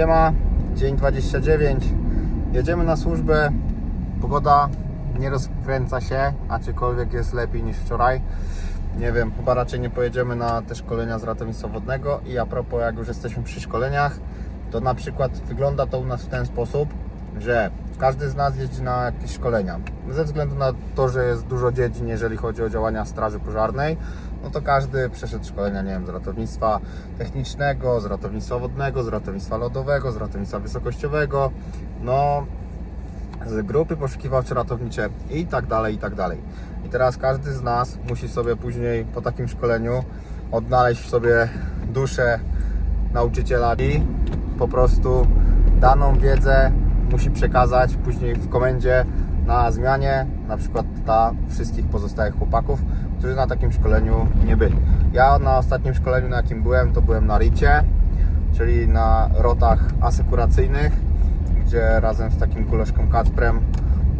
Siema, dzień 29. Jedziemy na służbę. Pogoda nie rozkręca się, aczkolwiek jest lepiej niż wczoraj. Nie wiem, chyba raczej nie pojedziemy na te szkolenia z ratownictwa wodnego. I a propos, jak już jesteśmy przy szkoleniach, to na przykład wygląda to u nas w ten sposób, że każdy z nas jeździ na jakieś szkolenia. Ze względu na to, że jest dużo dziedzin, jeżeli chodzi o działania Straży Pożarnej, no to każdy przeszedł szkolenia, nie wiem, z ratownictwa technicznego, z ratownictwa wodnego, z ratownictwa lodowego, z ratownictwa wysokościowego, no z grupy poszukiwawcze ratownicze i tak dalej, i tak dalej. I teraz każdy z nas musi sobie później po takim szkoleniu odnaleźć w sobie duszę nauczyciela i po prostu daną wiedzę musi przekazać później w komendzie na zmianie, na przykład dla wszystkich pozostałych chłopaków, którzy na takim szkoleniu nie byli. Ja na ostatnim szkoleniu, na jakim byłem, to byłem na RICie, czyli na rotach asekuracyjnych, gdzie razem z takim koleżką Kacprem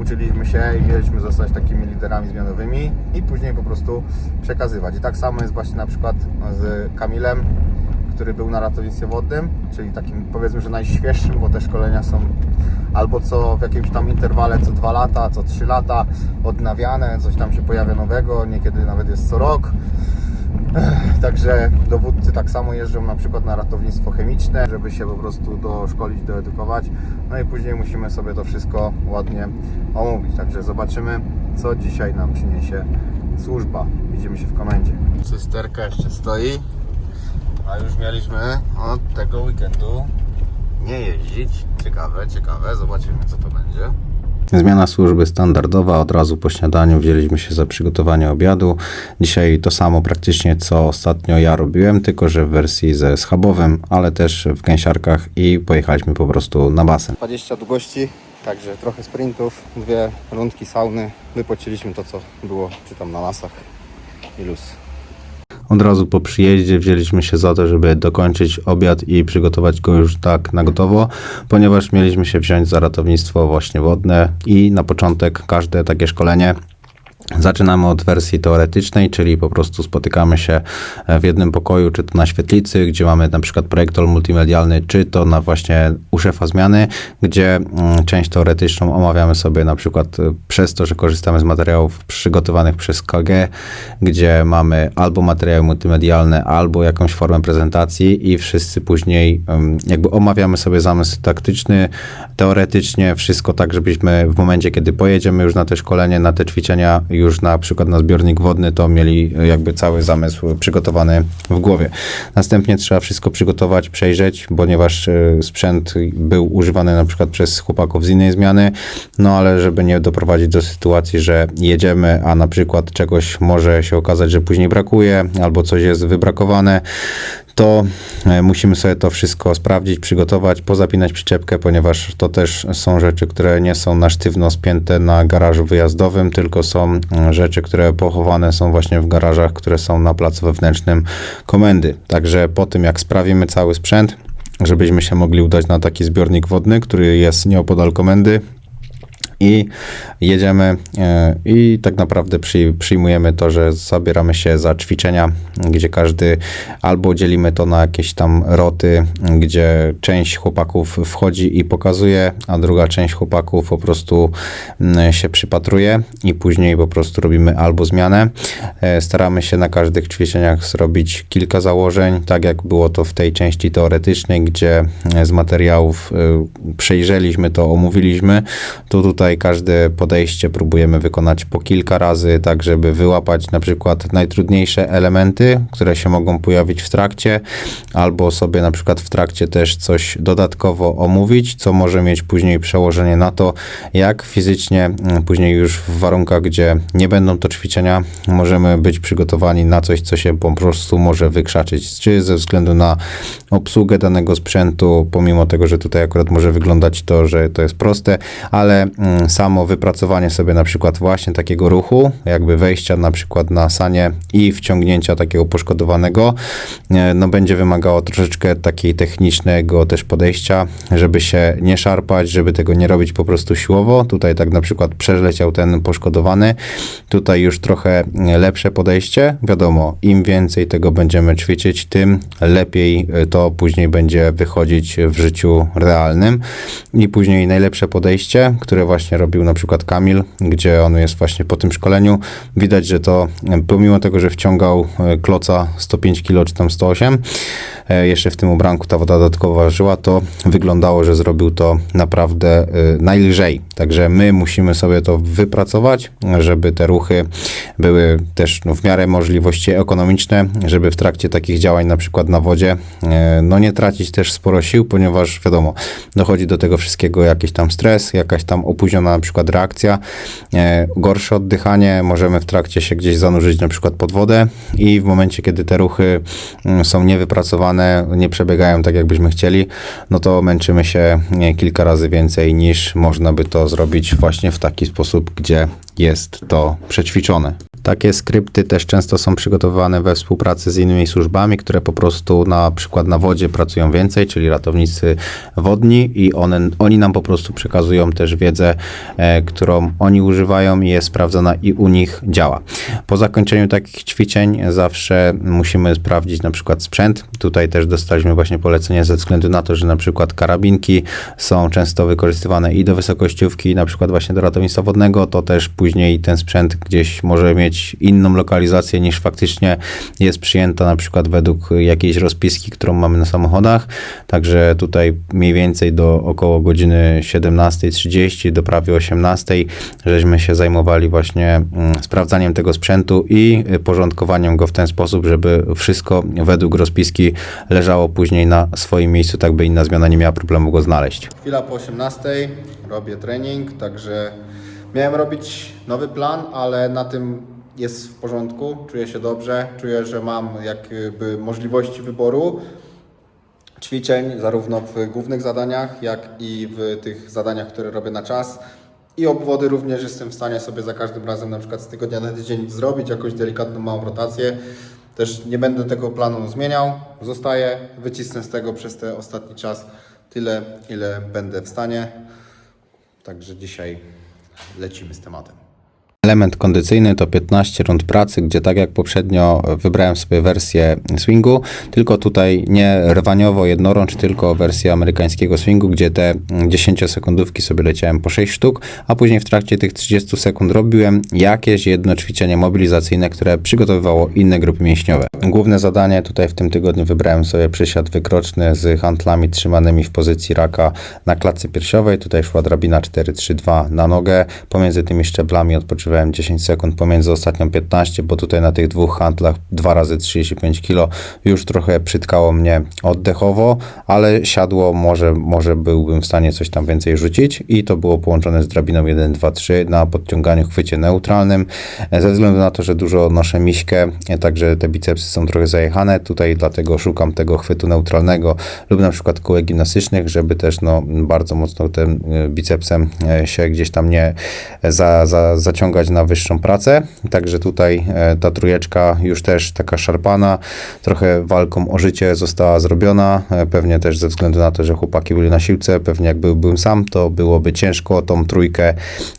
uczyliśmy się i mieliśmy zostać takimi liderami zmianowymi i później po prostu przekazywać. I tak samo jest właśnie na przykład z Kamilem, który był na ratownictwie wodnym, czyli takim powiedzmy, że najświeższym, bo te szkolenia są albo co w jakimś tam interwale co 2 lata, co 3 lata odnawiane, coś tam się pojawia nowego, niekiedy nawet jest co rok. Także dowódcy tak samo jeżdżą na przykład na ratownictwo chemiczne, żeby się po prostu doszkolić, doedukować. No i później musimy sobie to wszystko ładnie omówić. Także zobaczymy, co dzisiaj nam przyniesie służba. Widzimy się w komendzie. Cysterka jeszcze stoi, a już mieliśmy od tego weekendu nie jeździć. Ciekawe, ciekawe. Zobaczymy, co to będzie. Zmiana służby standardowa. Od razu po śniadaniu wzięliśmy się za przygotowanie obiadu. Dzisiaj to samo praktycznie co ostatnio ja robiłem, tylko że w wersji ze schabowym, ale też w gęsiarkach i pojechaliśmy po prostu na basen. 20 długości, także trochę sprintów, dwie rundki sauny. Wypociliśmy to, co było czy tam na lasach i luz. Od razu po przyjeździe wzięliśmy się za to, żeby dokończyć obiad i przygotować go już tak na gotowo, ponieważ mieliśmy się wziąć za ratownictwo właśnie wodne i na początek każde takie szkolenie Zaczynamy od wersji teoretycznej, czyli po prostu spotykamy się w jednym pokoju, czy to na świetlicy, gdzie mamy na przykład projektor multimedialny, czy to na właśnie u szefa zmiany, gdzie mm, część teoretyczną omawiamy sobie na przykład y, przez to, że korzystamy z materiałów przygotowanych przez KG, gdzie mamy albo materiały multimedialne, albo jakąś formę prezentacji i wszyscy później ym, jakby omawiamy sobie zamysł taktyczny, teoretycznie wszystko tak, żebyśmy w momencie, kiedy pojedziemy już na te szkolenie, na te ćwiczenia, już na przykład na zbiornik wodny, to mieli jakby cały zamysł przygotowany w głowie. Następnie trzeba wszystko przygotować, przejrzeć, ponieważ y, sprzęt był używany na przykład przez chłopaków z innej zmiany, no ale żeby nie doprowadzić do sytuacji, że jedziemy, a na przykład czegoś może się okazać, że później brakuje, albo coś jest wybrakowane, to e, musimy sobie to wszystko sprawdzić, przygotować, pozapinać przyczepkę, ponieważ to też są rzeczy, które nie są na sztywno spięte na garażu wyjazdowym, tylko są mm, rzeczy, które pochowane są właśnie w garażach, które są na placu wewnętrznym komendy. Także po tym, jak sprawimy cały sprzęt, żebyśmy się mogli udać na taki zbiornik wodny, który jest nieopodal komendy, i jedziemy e, i tak naprawdę przy, przyjmujemy to, że zabieramy się za ćwiczenia, gdzie każdy albo dzielimy to na jakieś tam roty, gdzie część chłopaków wchodzi i pokazuje, a druga część chłopaków po prostu się przypatruje i później po prostu robimy albo zmianę. E, Staramy się na każdych ćwiczeniach zrobić kilka założeń, tak jak było to w tej części teoretycznej, gdzie z materiałów e, przejrzeliśmy to, omówiliśmy, to tutaj każde podejście próbujemy wykonać po kilka razy, tak żeby wyłapać na przykład najtrudniejsze elementy, które się mogą pojawić w trakcie, albo sobie na przykład w trakcie też coś dodatkowo omówić, co może mieć później przełożenie na to, jak fizycznie mm, później już w warunkach, gdzie nie będą to ćwiczenia, możemy być przygotowani na coś, co się po prostu może wykrzaczyć, czy ze względu na obsługę danego sprzętu, pomimo tego, że tutaj akurat może wyglądać to, że to jest proste, ale mm, samo wypracowanie sobie na przykład właśnie takiego ruchu, jakby wejścia na przykład na sanie i wciągnięcia takiego poszkodowanego, e, no będzie wymagało troszeczkę takiej technicznego też podejścia, żeby się nie szarpać, żeby tego nie robić po prostu siłowo. Tutaj tak na przykład przeleciał ten poszkodowany. Tutaj już trochę lepsze podejście. Wiadomo, im więcej tego będziemy ćwiczyć, tym lepiej e, to później będzie wychodzić w życiu realnym. I później najlepsze podejście, które właśnie robił na przykład Kamil, gdzie on jest właśnie po tym szkoleniu. Widać, że to pomimo tego, że wciągał e, kloca 105 kg czy tam 108, e, jeszcze w tym ubranku ta woda dodatkowo ważyła, to wyglądało, że zrobił to naprawdę e, najlżej. Także my musimy sobie to wypracować, żeby te ruchy były też no, w miarę możliwości ekonomiczne, żeby w trakcie takich działań, na przykład na wodzie, no nie tracić też sporo sił, ponieważ wiadomo, dochodzi do tego wszystkiego jakiś tam stres, jakaś tam opóźniona na przykład reakcja, e, gorsze oddychanie, możemy w trakcie się gdzieś zanurzyć na przykład pod wodę i w momencie, kiedy te ruchy mm, są niewypracowane, nie przebiegają tak, jakbyśmy chcieli, no to męczymy się kilka razy więcej niż można by to zrobić właśnie w taki sposób, gdzie jest to przećwiczone. Takie skrypty też często są przygotowywane we współpracy z innymi służbami, które po prostu na przykład na wodzie pracują więcej, czyli ratownicy wodni i one, oni nam po prostu przekazują też wiedzę, e, którą oni używają i jest sprawdzona i u nich działa. Po zakończeniu takich ćwiczeń zawsze musimy sprawdzić na przykład sprzęt. Tutaj też dostaliśmy właśnie polecenie ze względu na to, że na przykład karabinki są często wykorzystywane i do wysokościówki, na przykład właśnie do ratownictwa wodnego, to też później ten sprzęt gdzieś może mieć inną lokalizację niż faktycznie jest przyjęta na przykład według jakiejś rozpiski, którą mamy na samochodach. Także tutaj mniej więcej do około godziny 17.30 do prawie 18.00 żeśmy się zajmowali właśnie mm, sprawdzaniem tego sprzętu i y, porządkowaniem go w ten sposób, żeby wszystko według rozpiski leżało później na swoim miejscu, tak by inna zmiana nie miała problemu go znaleźć. Chwila po 18, robię trening, także miałem robić nowy plan, ale na tym jest w porządku, czuję się dobrze, czuję, że mam jakby możliwości wyboru ćwiczeń, zarówno w głównych zadaniach, jak i w tych zadaniach, które robię na czas. I obwody również jestem w stanie sobie za każdym razem, na przykład z tygodnia na tydzień, zrobić jakąś delikatną małą rotację. Też nie będę tego planu zmieniał, zostaję, wycisnę z tego przez ten ostatni czas tyle, ile będę w stanie. Także dzisiaj lecimy z tematem. Element kondycyjny to 15 rund pracy, gdzie tak jak poprzednio wybrałem sobie wersję swingu, tylko tutaj nie rwaniowo jednorącz, tylko wersję amerykańskiego swingu, gdzie te 10 sekundówki sobie leciałem po 6 sztuk, a później w trakcie tych 30 sekund robiłem jakieś jedno ćwiczenie mobilizacyjne, które przygotowywało inne grupy mięśniowe. Główne zadanie tutaj w tym tygodniu wybrałem sobie przysiad wykroczny z hantlami trzymanymi w pozycji raka na klatce piersiowej. Tutaj szła drabina 4-3-2 na nogę. Pomiędzy tymi szczeblami odpoczywałem 10 sekund, pomiędzy ostatnią 15, bo tutaj na tych dwóch handlach 2 razy 35 kg już trochę przytkało mnie oddechowo, ale siadło, może, może byłbym w stanie coś tam więcej rzucić i to było połączone z drabiną 1, 2, 3 na podciąganiu chwycie neutralnym. Ze względu na to, że dużo noszę miśkę, także te bicepsy są trochę zajechane, tutaj dlatego szukam tego chwytu neutralnego lub na przykład kółek gimnastycznych, żeby też no, bardzo mocno tym y, bicepsem e, się gdzieś tam nie za, za, zaciągać na wyższą pracę. Także tutaj e, ta trójeczka już też taka szarpana, trochę walką o życie została zrobiona, e, pewnie też ze względu na to, że chłopaki byli na siłce, pewnie jak byłbym sam, to byłoby ciężko tą trójkę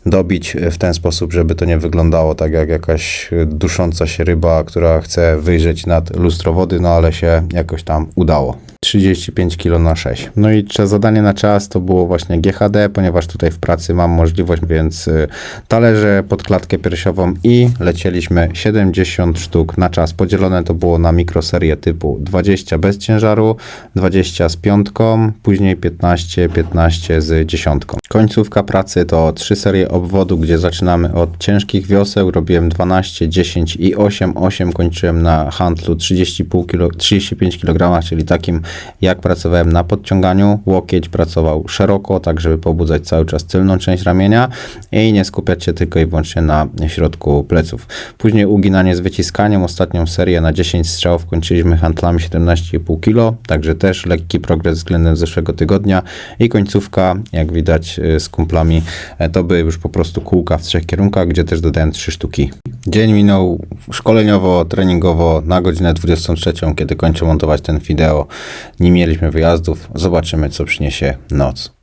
dobić w ten sposób, żeby to nie wyglądało tak jak jakaś dusząca się ryba, która chce wyjrzeć nad lustro wody, no ale się jakoś tam udało. 35 kg na 6. No i zadanie na czas to było właśnie GHD, ponieważ tutaj w pracy mam możliwość, więc y, talerze pod klatkę piersiową i lecieliśmy 70 sztuk na czas. Podzielone to było na mikroserię typu 20 bez ciężaru, 20 z piątką, później 15, 15 z dziesiątką. Końcówka pracy to trzy serie obwodu, gdzie zaczynamy od ciężkich wioseł. Robiłem 12, 10 i 8. 8 kończyłem na handlu 30,5 kilo, 35 kg, czyli takim jak pracowałem na podciąganiu. Łokieć pracował szeroko, tak żeby pobudzać cały czas tylną część ramienia i nie skupiać się tylko i wyłącznie na środku pleców. Później uginanie z wyciskaniem. Ostatnią serię na 10 strzałów kończyliśmy handlami 17,5 kg, także też lekki progres względem zeszłego tygodnia i końcówka, jak widać, z kumplami, e, to były już po prostu kółka w trzech kierunkach, gdzie też dodałem trzy sztuki. Dzień minął szkoleniowo, treningowo na godzinę 23, kiedy kończę montować ten wideo. Nie mieliśmy wyjazdów. Zobaczymy, co przyniesie noc.